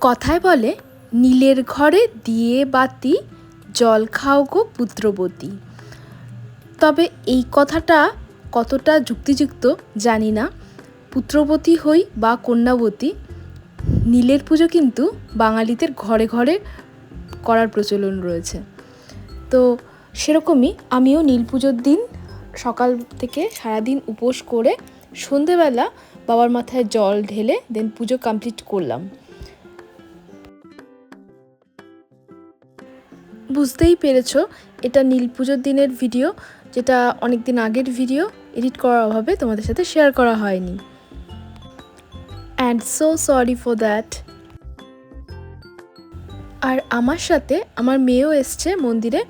কথায় বলে, নীলের ঘরে দিয়ে বাতি, জল খাও গো পুত্রবতী। তবে এই কথাটা কতটা যুক্তিযুক্ত জানি না। পুত্রবতী হই বা কন্যাবতী, নীলের পুজো কিন্তু বাঙালিদের ঘরে ঘরে করার প্রচলন রয়েছে। তো সেরকমই আমিও নীল পুজোর দিন সকাল থেকে সারাদিন উপোস করে সন্ধেবেলা বাবার মাথায় জল ঢেলে দেন পুজো কমপ্লিট করলাম। বুঝতেই পেরেছ, এটা নীল পুজোর দিনের ভিডিও, যেটা অনেক দিন আগের ভিডিও, এডিট করার অভাবে তোমাদের সাথে শেয়ার করা হয়নি। And so sorry for that আর আমার সাথে আমার মেয়েও এসছে মন্দিরে।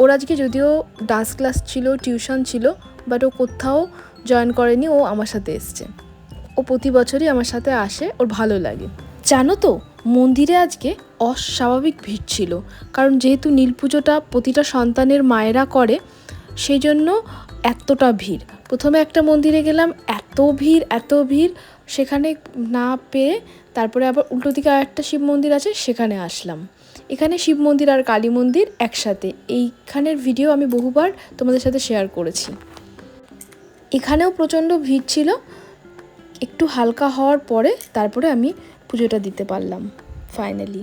ওর আজকে যদিও ডান্স ক্লাস ছিল টিউশন ছিল বাট ও কোথাও জয়েন করেনি, ও আমার সাথে এসছে। ও প্রতি বছরই আমার সাথে আসে, ওর ভালো লাগে। জানো তো, মন্দিরে আজকে অস্বাভাবিক ভিড় ছিল। কারণ যেহেতু নীল পুজোটা প্রতিটা সন্তানের মায়েরা করে সেই জন্য এতটা ভিড়। প্রথমে একটা মন্দিরে গেলাম, এত ভিড় এত ভিড়, সেখানে না পেয়ে তারপরে আবার উল্টো দিকে আর একটা শিব মন্দির আছে, সেখানে আসলাম। এখানে শিব মন্দির আর কালী মন্দির একসাথে। এইখানের ভিডিও আমি বহুবার তোমাদের সাথে শেয়ার করেছি। এখানেও প্রচণ্ড ভিড় ছিল। একটু হালকা হওয়ার পরে তারপরে আমি পুজোটা দিতে পারলাম ফাইনালি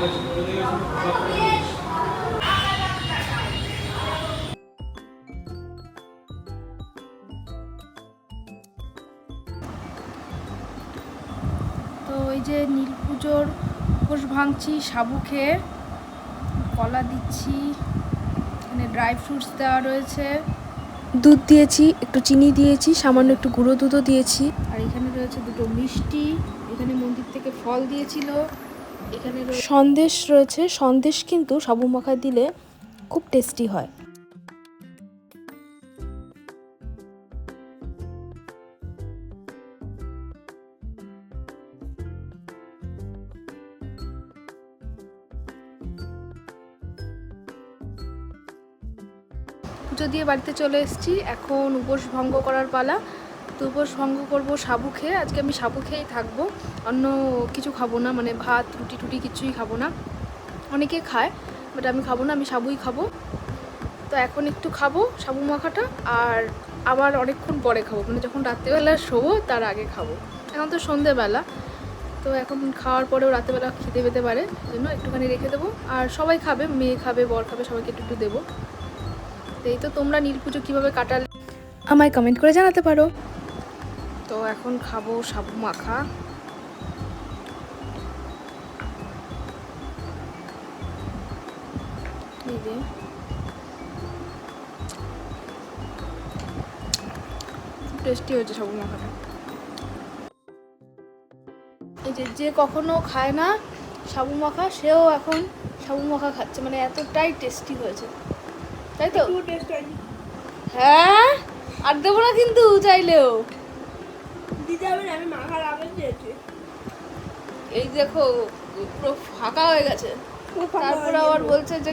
তো ওই যে নীল পুজোর উপোস ভাঙছি সাবু খেয়ে কলা দিচ্ছি এখানে ড্রাই ফ্রুটস দেওয়া রয়েছে। দুধ দিয়েছি একটু চিনি দিয়েছি সামান্য একটু গুঁড়ো দুধও দিয়েছি। আর এখানে রয়েছে দুটো মিষ্টি এখানে মন্দির থেকে ফল দিয়েছিল। সন্দেশ রয়েছে। সন্দেশ কিন্তু সাবু মাখা দিলে খুব টেস্টি হয়। পুজো দিয়ে বাড়িতে চলে এসেছি। এখন উপোস ভঙ্গ করার পালা। উপোস ভঙ্গ করব, সাবু খেয়ে, আজকে আমি সাবু খেয়েই থাকব। অন্য কিছু খাব না মানে ভাত, রুটি টুটি কিছুই খাব না। অনেকে খায় বাট আমি খাব না, আমি সাবুই খাব। তো এখন একটু খাব সাবু মাখাটা, আর আবার অনেকক্ষণ পরে খাব মানে যখন রাত্রেবেলা শোবো, তার আগে খাব। এখন তো সন্ধেবেলা, তো এখন খাওয়ার পরেও রাতেবেলা খেতে পেতে পারে জন্য একটুখানি রেখে দেবো। আর সবাই খাবে, মেয়ে খাবে, বর খাবে, সবাইকে একটু একটু দেবো। এই তো তোমরা নীল পুজো কীভাবে কাটালে, আমায় কমেন্ট করে জানাতে পারো। তো এখন খাব সাবু মাখা। টেস্টি হয়েছে সাবু মাখাটা। এই যে যে কখনো খায় না সাবু মাখা সেও এখন সাবু মাখা খাচ্ছে। মানে এতটাই টেস্টি হয়েছে। তাই তো? হ্যাঁ? আর দেবো না কিন্তু চাইলেও। দিতে হবে না আমি মাখার আগে দিয়েছি এই দেখো পুরো ফাঁকা হয়ে গেছে। তারপরে আবার বলছে যে